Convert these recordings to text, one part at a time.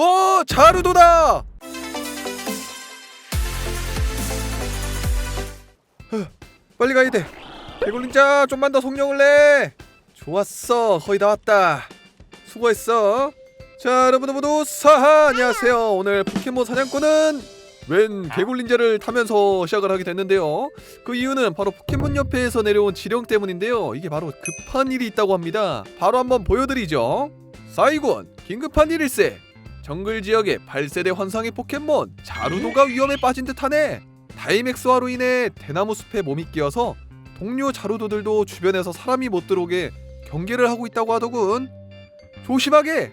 오 자루도다! 후, 빨리 가야 돼. 개굴린 자 좀만 더 속력을 내. 좋았어 거의 다 왔다. 수고했어. 자 여러분 모두 사하 안녕하세요. 오늘 포켓몬 사냥꾼은 웬 개굴린자를 타면서 시작을 하게 됐는데요. 그 이유는 바로 포켓몬 협회에서 내려온 지령 때문인데요. 이게 바로 급한 일이 있다고 합니다. 바로 한번 보여드리죠. 사이곤 긴급한 일일세 정글 지역의 8세대 환상의 포켓몬 자루도가 위험에 빠진 듯하네. 다이맥스화로 인해 대나무 숲에 몸이 끼어서 동료 자루도들도 주변에서 사람이 못 들어오게 경계를 하고 있다고 하더군. 조심하게!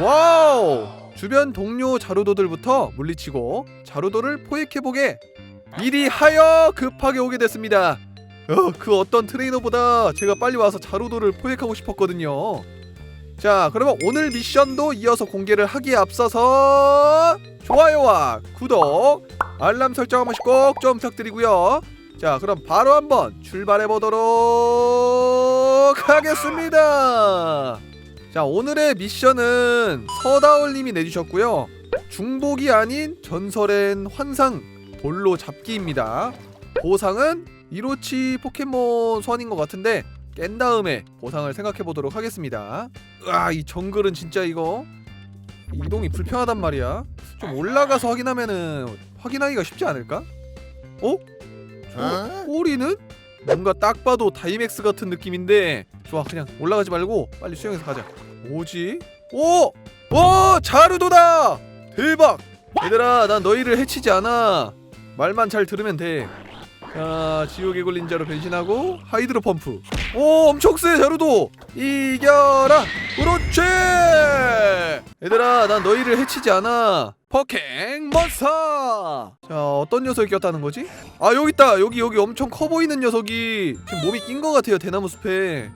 와우! 주변 동료 자루도들부터 물리치고 자루도를 포획해보게. 일이 하여 급하게 오게 됐습니다. 어, 그 어떤 트레이너보다 제가 빨리 와서 자루도를 포획하고 싶었거든요 자 그러면 오늘 미션도 이어서 공개를 하기에 앞서서 좋아요와 구독 알람 설정 한 번씩 꼭 좀 부탁드리고요. 자 그럼 바로 한번 출발해 보도록 하겠습니다. 자 오늘의 미션은 서다올님이 내주셨고요. 중복이 아닌 전설엔 환상 볼로 잡기입니다. 보상은 이로치 포켓몬 소환인 것 같은데 깬 다음에 보상을 생각해 보도록 하겠습니다. 으 아이 정글은 진짜 이거 이동이 불편하단 말이야 좀 올라가서 확인하면은 확인하기가 쉽지 않을까? 어? 저 꼬리는? 뭔가 딱 봐도 다이맥스 같은 느낌인데 좋아 그냥 올라가지 말고 빨리 수영해서 가자 뭐지? 오! 오! 자루도다! 대박! 얘들아 난 너희를 해치지 않아 말만 잘 들으면 돼 자, 지옥의 걸린자로 변신하고 하이드로 펌프. 오, 엄청 세 자루도. 이겨라. 그렇지. 얘들아, 난 너희를 해치지 않아. monster. 자, 어떤 녀석이 꼈다는 거지? 아, 여기 있다. 여기 여기 엄청 커 보이는 녀석이 지금 몸이 낀 것 같아요. 대나무 숲에.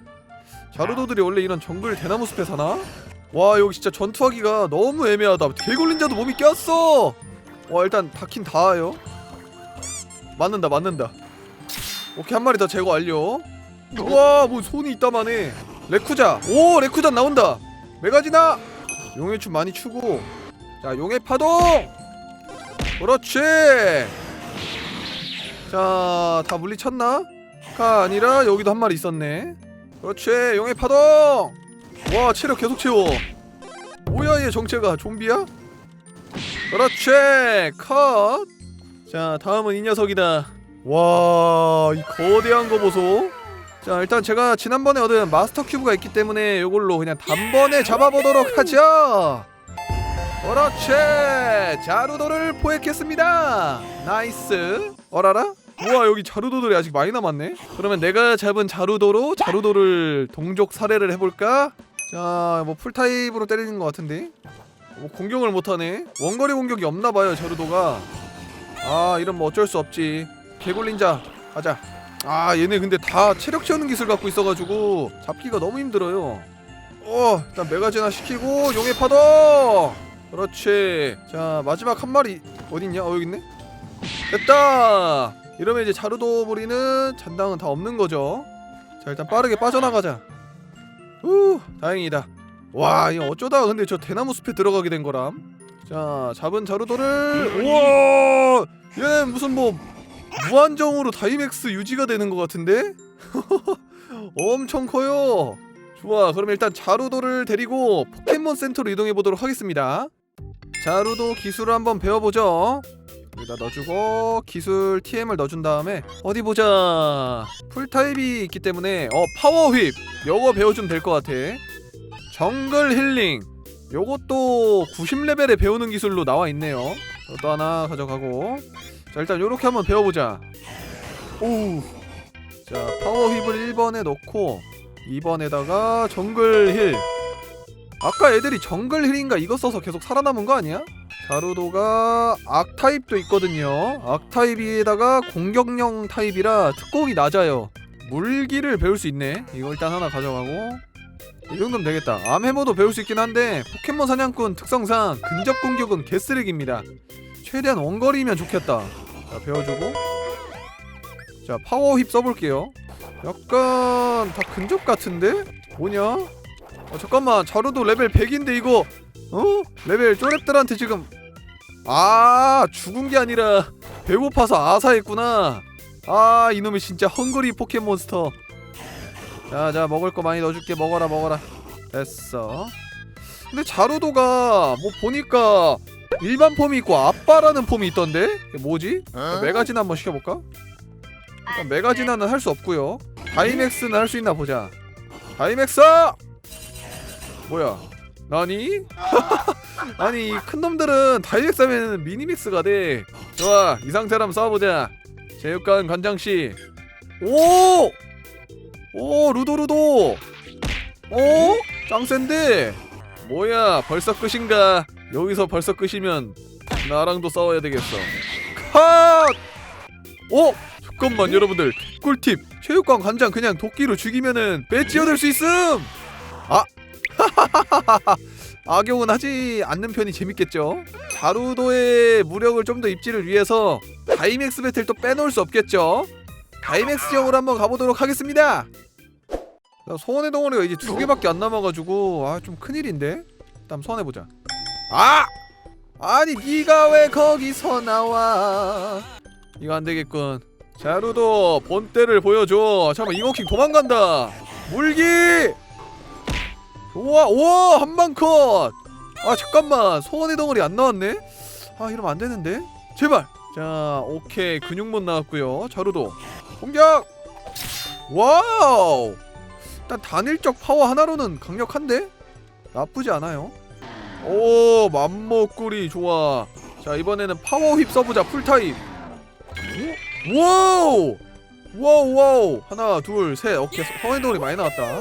자루도들이 원래 이런 정글 대나무 숲에 사나? 와, 여기 진짜 전투하기가 너무 애매하다. 개굴린자도 몸이 꼈어. 와, 일단 다킨 다와요. 맞는다 맞는다. 오케이 한 마리 더 제거 완료. 우와 뭐 손이 있다마네. 레쿠자. 오 레쿠자 나온다. 메가지나. 용의 춤 많이 추고. 자 용의 파동. 그렇지. 자 다 물리쳤나? 가 아니라 여기도 한 마리 있었네. 그렇지 용의 파동. 와 체력 계속 채워. 뭐야 얘 정체가 좀비야? 그렇지 컷 자 다음은 이 녀석이다. 와 이 거대한 거 보소. 자 일단 제가 지난번에 얻은 마스터 큐브가 있기 때문에 이걸로 그냥 단번에 잡아보도록 하죠. 그렇지. 자루도를 포획했습니다. 나이스. 어라라? 우와 여기 자루도들이 아직 많이 남았네. 그러면 내가 잡은 자루도로 자루도를 동족 살해를 해볼까? 자 뭐 풀타입으로 때리는 것 같은데. 뭐 공격을 못하네. 원거리 공격이 없나봐요 자루도가 아 이런 뭐 어쩔 수 없지. 개굴린자 가자. 아 얘네 근데 다 체력 채우는 기술 갖고 있어가지고 잡기가 너무 힘들어요. 어 일단 메가제나 시키고 용의 파도! 그렇지. 자 마지막 한 마리 어딨냐? 어 여기 있네? 됐다! 이러면 이제 자루도 부리는 잔당은 다 없는 거죠. 자 일단 빠르게 빠져나가자. 후 다행이다. 와 이거 어쩌다가 근데 저 대나무 숲에 들어가게 된 거람 자 잡은 자루도를 우와! 얘 무슨 뭐 무한정으로 다이맥스 유지가 되는 것 같은데? 엄청 커요. 좋아 그럼 일단 자루도를 데리고 포켓몬 센터로 이동해 보도록 하겠습니다. 자루도 기술을 한번 배워보죠. 여기다 넣어주고 기술 TM을 넣어준 다음에 어디 보자. 풀타입이 있기 때문에 어 파워 휩 요거 배워주면 될 것 같아. 정글 힐링 요것도 90레벨에 배우는 기술로 나와 있네요. 이것도 하나 가져가고. 자, 일단 요렇게 한번 배워보자. 오. 자, 파워 힙을 1번에 넣고 2번에다가 정글 힐. 아까 애들이 정글 힐인가 이거 써서 계속 살아남은 거 아니야? 자루도가 악 타입도 있거든요. 악 타입에다가 공격형 타입이라 특공이 낮아요. 물기를 배울 수 있네. 이거 일단 하나 가져가고 이 정도면 되겠다. 암해머도 배울 수 있긴 한데 포켓몬 사냥꾼 특성상 근접 공격은 개쓰레기입니다. 최대한 원거리면 좋겠다. 자 배워주고. 자 파워 힙 써볼게요. 약간 다 근접 같은데? 뭐냐? 어, 잠깐만. 자루도 레벨 100인데 이거. 어? 레벨 쪼랩들한테 지금. 아 죽은 게 아니라 배고파서 아사했구나. 아 이놈이 진짜 헝그리 포켓몬스터 자자 먹을 거 많이 넣어줄게. 먹어라 먹어라. 됐어. 근데 자루도가 뭐 보니까 일반 폼이 있고 아빠라는 폼이 있던데? 뭐지? 메가진 한번 시켜볼까? 일단 메가진화는 할 수 없고요. 다이맥스는 할 수 있나 보자. 다이맥스! 뭐야? 나니? 아니 이큰 놈들은 다이맥스 하면 미니믹스가 돼. 좋아 이 상태로 한번 싸워보자. 제육관 관장씨. 오! 오 루도 루도. 오? 짱센데? 뭐야 벌써 끝인가? 여기서 벌써 끝이면 나랑도 싸워야 되겠어. 컷! 어? 잠깐만 여러분들. 꿀팁. 체육관 관장 그냥 도끼로 죽이면은 배지 얻을 수 있음! 아. 악용은 하지 않는 편이 재밌겠죠? 자루도의 무력을 좀 더 입지를 위해서 다이맥스 배틀 또 빼놓을 수 없겠죠? 다이맥스 지역으로 한번 가보도록 하겠습니다 나 소원의 덩어리가 이제 두 개밖에 안 남아가지고 아 좀 큰일인데? 일단 소환해보자. 아! 아니 네가 왜 거기서 나와? 이거 안되겠군. 자루도 본때를 보여줘. 잠깐만 잉어킹 도망간다. 물기! 우와 우와 한방컷! 아 잠깐만 소원의 덩어리 안 나왔네? 아 이러면 안 되는데? 제발! 자 오케이. 근육못 나왔고요. 자루도 공격! 와우 일단 단일적 파워 하나로는 강력한데? 나쁘지 않아요. 오 맘먹구리 좋아. 자 이번에는 파워 휩 써보자 풀타입 오? 와우! 와우 와우. 하나 둘셋. 오케이 덩어리 많이 나왔다.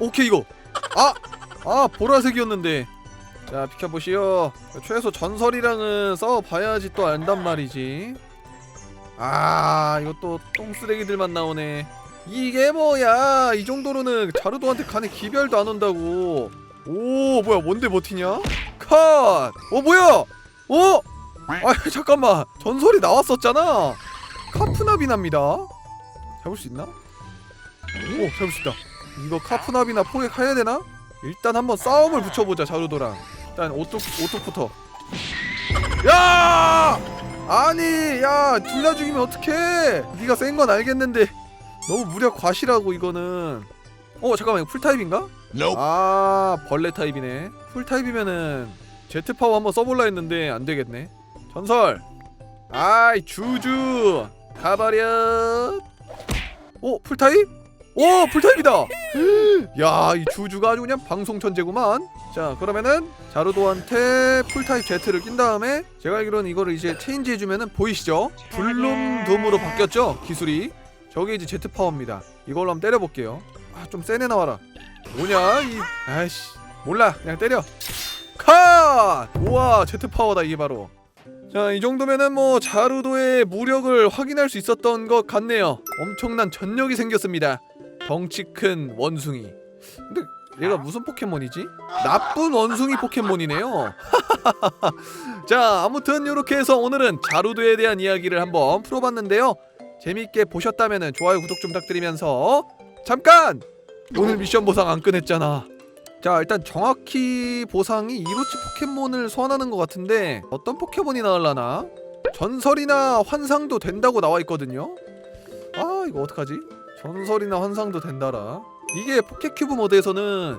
오케이 이거. 아! 아 보라색이었는데. 자 비켜보시오. 최소 전설이랑은 싸워봐야지 또 안단 말이지. 아 이것도 똥쓰레기들만 나오네 이게 뭐야? 이 정도로는 자루도한테 간에 기별도 안 온다고. 오 뭐야 뭔데 버티냐? 컷! 어 뭐야? 어? 아 잠깐만. 전설이 나왔었잖아. 카프나비납니다. 잡을 수 있나? 오 잡을 수 있다. 이거 카프나비나 포획해야 되나? 일단 한번 싸움을 붙여보자 자루도랑. 일단 오뚝 오뚝부터. 야! 아니 야 둘 다 죽이면 어떡해? 네가 센 건 알겠는데 너무 무력 과시라고 이거는. 어 잠깐만 이거 풀타입인가? 아 벌레 타입이네. 풀타입이면은 제트 파워 한번 써볼라 했는데 안 되겠네. 전설! 아이 주주! 가버려 오 풀타입? 오 풀타입이다! 야 이 주주가 아주 그냥 방송 천재구만. 자 그러면은 자루도한테 풀타입 Z를 낀 다음에 제가 알기로는 이거를 이제 체인지 해주면은 보이시죠? 블룸돔으로 바뀌었죠 기술이 저게 이제 Z 파워입니다. 이걸로 한번 때려볼게요. 아좀센애 나와라. 뭐냐 이 아이씨. 몰라. 그냥 때려. 컷! 우와 Z 파워다 이게 바로. 자 이 정도면은 뭐 자루도의 무력을 확인할 수 있었던 것 같네요. 엄청난 전력이 생겼습니다. 덩치 큰 원숭이. 근데 얘가 무슨 포켓몬이지? 나쁜 원숭이 포켓몬이네요. 자 아무튼 이렇게 해서 오늘은 자루도에 대한 이야기를 한번 풀어봤는데요 재밌게 보셨다면 좋아요 구독 좀 부탁드리면서 잠깐! 오늘 미션 보상 안 꺼냈잖아 자 일단 정확히 보상이 이로치 포켓몬을 소환하는 것 같은데 어떤 포켓몬이 나올라나? 전설이나 환상도 된다고 나와 있거든요 아 이거 어떡하지? 전설이나 환상도 된다라 이게 포켓큐브 모드에서는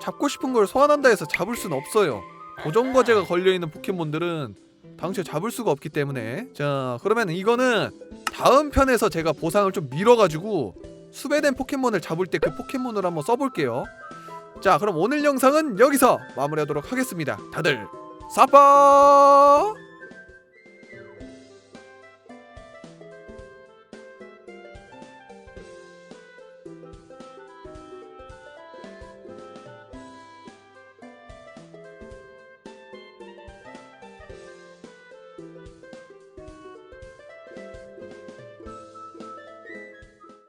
잡고 싶은 걸 소환한다 해서 잡을 수는 없어요 고정 과제가 걸려있는 포켓몬들은 당시에 잡을 수가 없기 때문에. 자 그러면 이거는 다음 편에서 제가 보상을 좀 밀어가지고 수배된 포켓몬을 잡을 때 그 포켓몬을 한번 써볼게요. 자 그럼 오늘 영상은 여기서 마무리하도록 하겠습니다. 다들 사빠